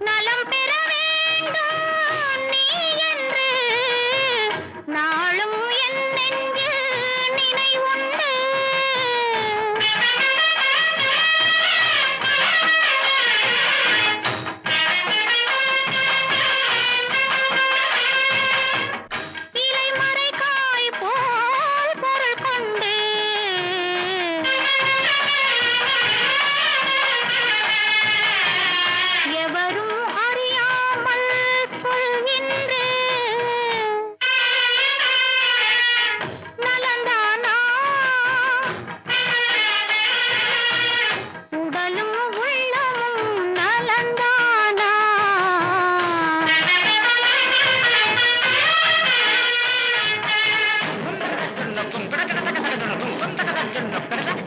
நலம் பெற வேண்டும் நீ என்று நாளும் डॉक्टर सब